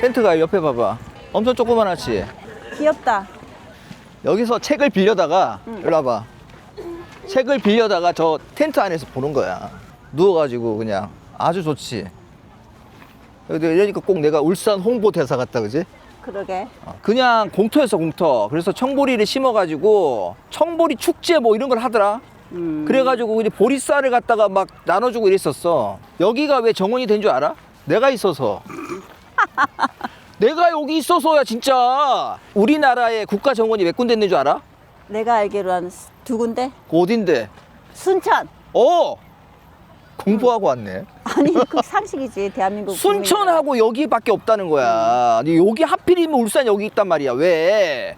텐트가 옆에 봐봐. 엄청 조그만하지? 귀엽다. 여기서 책을 빌려다가, 일로 와봐. 책을 빌려다가 저 텐트 안에서 보는 거야. 누워가지고 그냥 아주 좋지. 이러니까 꼭 내가 울산 홍보대사 같다, 그지? 그러게. 어, 그냥 공터였어, 공터. 그래서 청보리를 심어가지고 청보리 축제 뭐 이런 걸 하더라. 음. 그래가지고 그냥 보리쌀을 갖다가 막 나눠주고 이랬었어. 여기가 왜 정원이 된 줄 알아? 내가 있어서. 내가 여기 있어서야 진짜 우리나라의 국가 정원이 몇 군데 있는 줄 알아? 내가 알기로 한 두 군데? 그 어딘데? 순천. 어! 공부하고 왔네. 아니 그 상식이지 대한민국. 순천하고 여기밖에 없다는 거야. 근데 여기 하필이면 울산 여기 있단 말이야. 왜?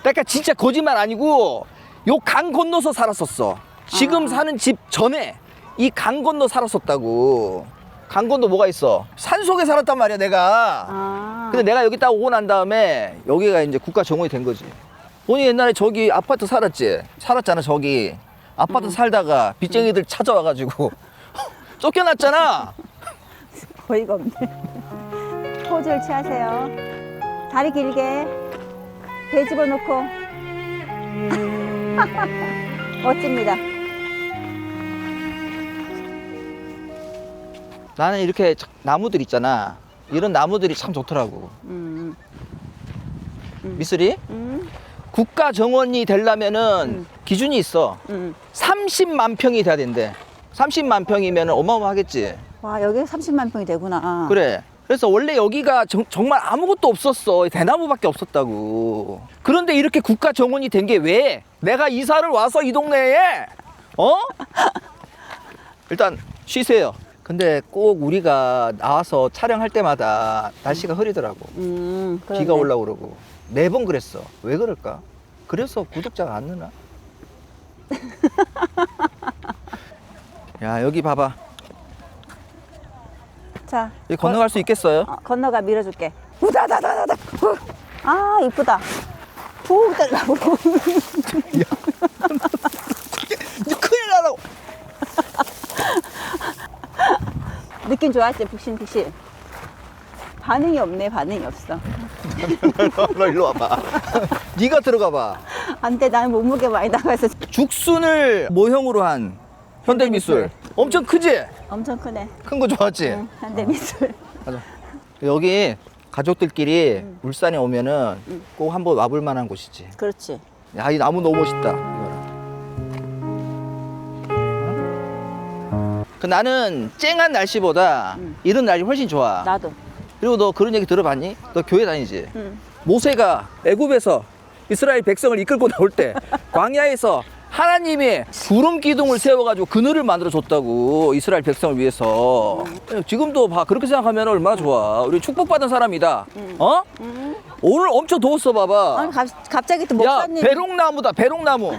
그러니까 진짜 거짓말 아니고 요 강 건너서 살았었어. 지금 아. 사는 집 전에 이 강 건너 살았었다고. 강 건너 뭐가 있어? 산 속에 살았단 말이야, 내가. 아. 근데 내가 여기 딱 오고 난 다음에 여기가 이제 국가 정원이 된 거지. 본인 옛날에 저기 아파트 살았지? 살았잖아, 저기. 아파트 살다가 빚쟁이들 찾아와가지고 쫓겨났잖아. 어이가 없네. 포즈를 취하세요. 다리 길게. 배 집어넣고. 멋집니다. 나는 이렇게 나무들 있잖아. 이런 나무들이 참 좋더라고. 음. 미쓰리? 음. 국가 정원이 되려면은 기준이 있어. 음. 30만 평이 돼야 된대. 30만 평이면 어마어마하겠지. 와 여기 30만 평이 되구나. 그래. 그래서 원래 여기가 정, 말 아무것도 없었어. 대나무밖에 없었다고. 그런데 이렇게 국가 정원이 된 게 왜? 내가 이사를 와서 이 동네에 어? 일단 쉬세요. 근데 꼭 우리가 나와서 촬영할 때마다 날씨가 흐리더라고. 음. 그러네. 비가 올라오고 그러고. 매번 그랬어. 왜 그럴까? 그래서 구독자가 안 느나? 야, 여기 봐봐. 자. 여기 건너갈 수 있겠어요? 어, 건너가 밀어줄게. 우다다다다다. 후. 아 이쁘다. 푹 들라고. 큰일 나라고. 느낌 좋았지 푹신푹신. 반응이 없네 반응이 없어. 너 일로 와봐. 네가 들어가 봐. 안 돼 나는 몸무게 많이 나가서 죽순을 모형으로 한 현대미술. 엄청 크지? 엄청 크네. 큰 거 좋아하지? 응, 현대미술. 가자. 여기 가족들끼리 울산에 오면은 꼭 한번 와볼 만한 곳이지. 그렇지. 야, 이 나무 너무 멋있다. 그 나는 쨍한 날씨보다 음. 이런 날이 훨씬 좋아. 나도. 그리고 너 그런 얘기 들어봤니? 너 교회 다니지? 응. 모세가 애굽에서 이스라엘 백성을 이끌고 나올 때 광야에서 하나님이 구름 기둥을 세워가지고 그늘을 만들어 줬다고 이스라엘 백성을 위해서 지금도 봐 그렇게 생각하면 얼마나 좋아 우리 축복받은 사람이다 어 응. 오늘 엄청 더웠어 봐봐 아니 갑, 갑자기 또야 목사님. 배롱나무다 배롱나무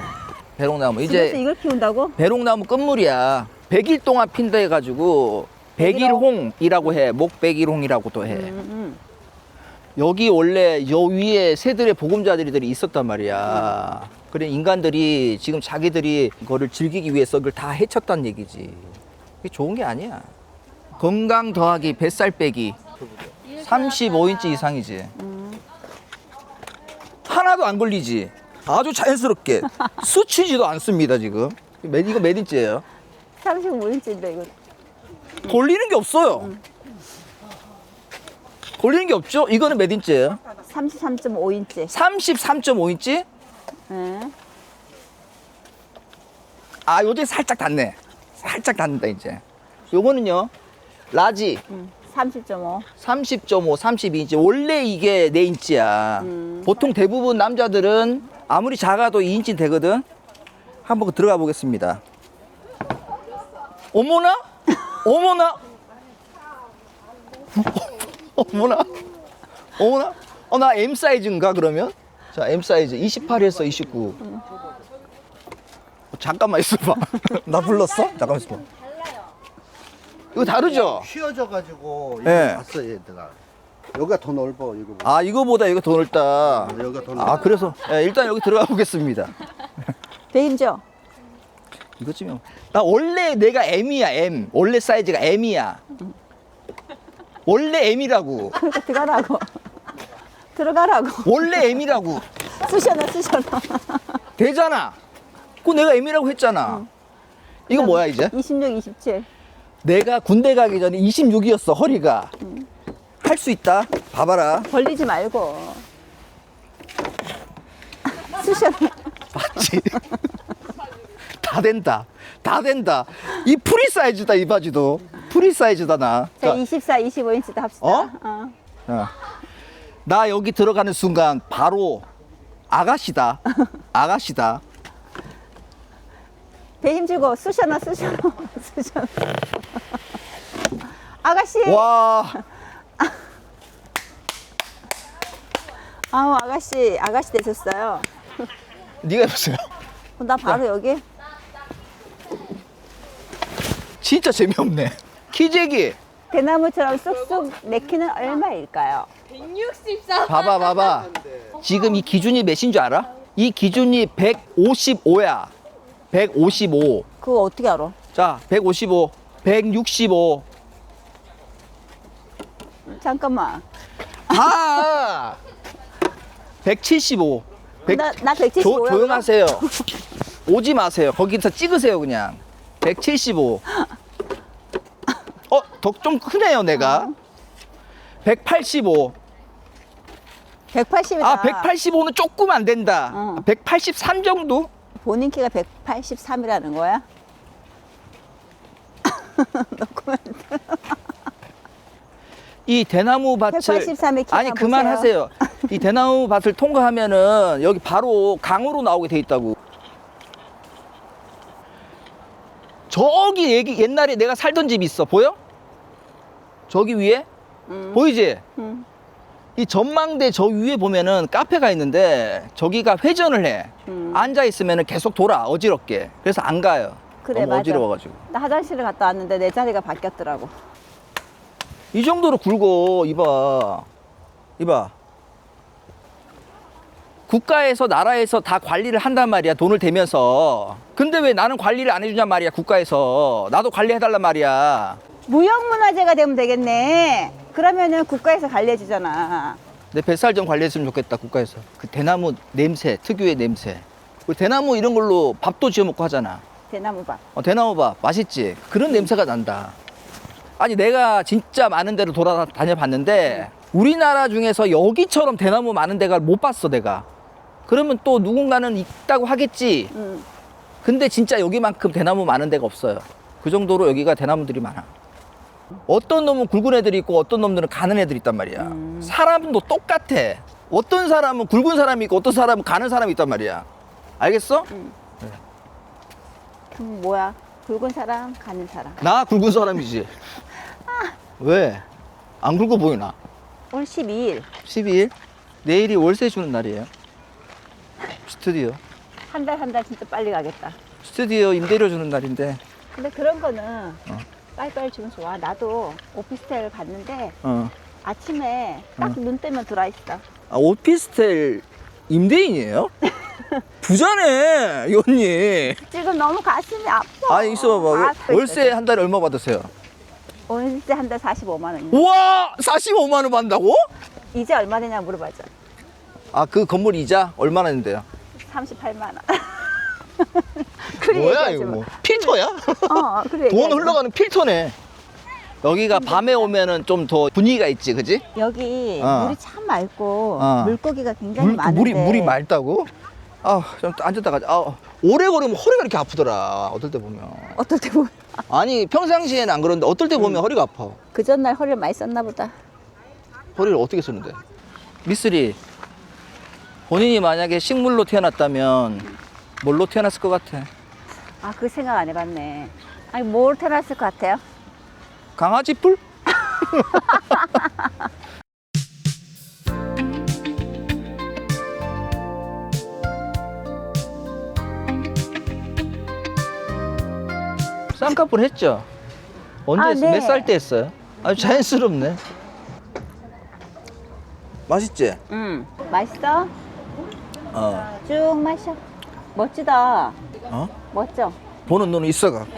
배롱나무 이제 이걸 키운다고? 배롱나무 끝물이야 100일 동안 핀다 해가지고 백일홍이라고 해 목백일홍이라고도 해 응, 여기 원래 여 위에 새들의 보금자들이 있었단 말이야. 그래 인간들이 지금 자기들이 그거를 즐기기 위해서 그걸 다 해쳤단 얘기지. 이게 좋은 게 아니야. 건강 더하기 뱃살 빼기 35인치 이상이지. 하나도 안 걸리지. 아주 자연스럽게 스치지도 않습니다 지금. 몇 이거 몇 인치예요? 응. 35인치인데 이거. 걸리는 게 없어요. 걸리는 게 없죠? 이거는 몇 인치예요? 33.5인치. 33.5인치? 응. 아, 요게 살짝 닿네. 살짝 닿는다, 이제. 요거는요, 라지 응. 30.5. 30.5, 32인치. 원래 이게 4인치야. 음. 보통 대부분 남자들은 아무리 작아도 2인치 되거든. 한번 들어가 보겠습니다. 어머나? 어머나? 어머나? 어머나? 어, 나 M 사이즈인가, 그러면? 자, M 사이즈. 28에서 29. 어, 잠깐만 있어봐. 나 불렀어? 잠깐만 있어봐. 이거 다르죠? 휘어져가지고 예. 이거 봤어 얘들아. 여기가 더 넓어 이거. 아, 이거보다 이거 더 넓다. 여기가 더 넓어. 아, 그래서 예, 일단 여기 들어가 보겠습니다. 되임죠? 이거쯤이면 나 원래 내가 M이야 M 원래 사이즈가 M이야 원래 M이라고. 그러니까 들어가라고. 들어가라고. 원래 M이라고. 쑤셔놔, 쑤셔놔. 되잖아. 그거 내가 M이라고 했잖아. 이거 뭐야 이제? 26, 27. 내가 군대 가기 전에 26이었어 허리가. 할 수 있다. 봐봐라. 벌리지 말고. 쑤셔놔. 맞지? 다 된다. 다 된다. 이 프리 사이즈다 이 바지도. 프리 사이즈다 나. 자, 24, 25인치 도 합시다. 어? 어. 어. 나 여기 들어가는 순간 바로 아가씨다. 아가씨다. 배 힘주고 쑤셔놔, 쑤셔놔, 쑤셔놔. 아가씨. 와. 아우, 아가씨, 아가씨 되셨어요. 네가 해보세요. 어, 나 바로 여기. 진짜 재미없네. 키재기. 대나무처럼 쑥쑥 내키는 얼마일까요? 봐봐 봐봐. 지금 이 기준이 몇인 줄 알아? 이 기준이 155야. 155. 그거 어떻게 알아? 자, 155. 165. 잠깐만. 아! 175. 100, 나, 나 175 야. 조, 조용하세요. 오지 마세요. 거기서 찍으세요, 그냥. 175. 어, 더좀 크네요, 내가. 185. 180이다. 아, 185는 조금 안 된다. 어. 183 정도? 본인 키가 183이라는 거야? 이 대나무 밭을 183의 키 아니 그만하세요. 이 대나무 밭을 통과하면은 여기 바로 강으로 나오게 돼 있다고. 저기 얘기 옛날에 내가 살던 집 있어 보여? 저기 위에 음. 보이지? 음. 이 전망대 저 위에 보면은 카페가 있는데 저기가 회전을 해. 음. 앉아 있으면은 계속 돌아 어지럽게. 그래서 안 가요. 그래, 너무 맞아. 어지러워가지고. 나 화장실을 갔다 왔는데 내 자리가 바뀌었더라고. 이 정도로 굵어 이봐 이봐 국가에서 나라에서 다 관리를 한단 말이야 돈을 대면서. 근데 왜 나는 관리를 안 해주냔 말이야 국가에서. 나도 관리해달란 말이야. 무형문화재가 되면 되겠네. 그러면은 국가에서 관리해 주잖아. 내 뱃살 좀 관리했으면 좋겠다 국가에서. 그 대나무 냄새 특유의 냄새. 그 대나무 이런 걸로 밥도 지어 먹고 하잖아. 대나무밭. 어, 대나무밥. 맛있지? 그런 냄새가 난다. 아니 내가 진짜 많은 데를 돌아다녀 봤는데 우리나라 중에서 여기처럼 대나무 많은 데가 못 봤어 내가 그러면 또 누군가는 있다고 하겠지 음. 근데 진짜 여기만큼 대나무 많은 데가 없어요 그 정도로 여기가 대나무들이 많아 어떤 놈은 굵은 애들이 있고 어떤 놈들은 가는 애들이 있단 말이야 음. 사람도 똑같아 어떤 사람은 굵은 사람이 있고 어떤 사람은 가는 사람이 있단 말이야 알겠어? 그럼 뭐야? 굵은 사람, 가는 사람. 나 굵은 사람이지. 왜? 안 굵어 보이나? 오늘 12일. 12일? 내일이 월세 주는 날이에요. 스튜디오. 한 달 한 달 진짜 빨리 가겠다. 스튜디오 임대료 주는 날인데, 근데 그런 거는 어. 빨리빨리 주면 좋아. 나도 오피스텔 갔는데 어. 아침에 딱 눈 뜨면 들어와 있어. 아, 오피스텔 임대인이에요? 부자네, 이 언니. 지금 너무 가슴이 아파. 아, 있어 봐봐. 아파, 월세 있어. 한 달에 얼마 받으세요? 월세 한 달 45만 원. 우와! 45만 원 받는다고? 이제 얼마 되냐 물어봐줘. 아, 그 건물 이자 얼마나 된대요? 38만 원. 그래 뭐야, 얘기하지 이거 마. 뭐. 필터야? 어, 그래. 돈 얘기하지 마. 흘러가는 필터네. 여기가 밤에 오면은 좀 더 분위기가 있지, 그지? 여기 어. 물이 참 맑고 어. 물고기가 굉장히 물, 많은데 물이 물이 맑다고? 아, 좀 앉았다가 아, 오래 걸으면 허리가 이렇게 아프더라. 어떨 때 보면. 어떨 때 보면 아니 평상시에는 안 그런데 어떨 때 보면 허리가 아파. 그 전날 허리를 많이 썼나 보다. 허리를 어떻게 쓰는데? 미쓰리. 본인이 만약에 식물로 태어났다면 뭘로 태어났을 것 같아? 아, 그 생각 안 해봤네. 아니, 뭘 태어났을 것 같아요? 강아지 뿔? 쌍꺼풀 했죠? 언제 아, 했어요? 네. 몇 살 때 했어요? 아주 자연스럽네. 맛있지? 응. 맛있어? 어. 쭉 마셔. 멋지다. 어? 멋져. 보는 눈은 있어갖고.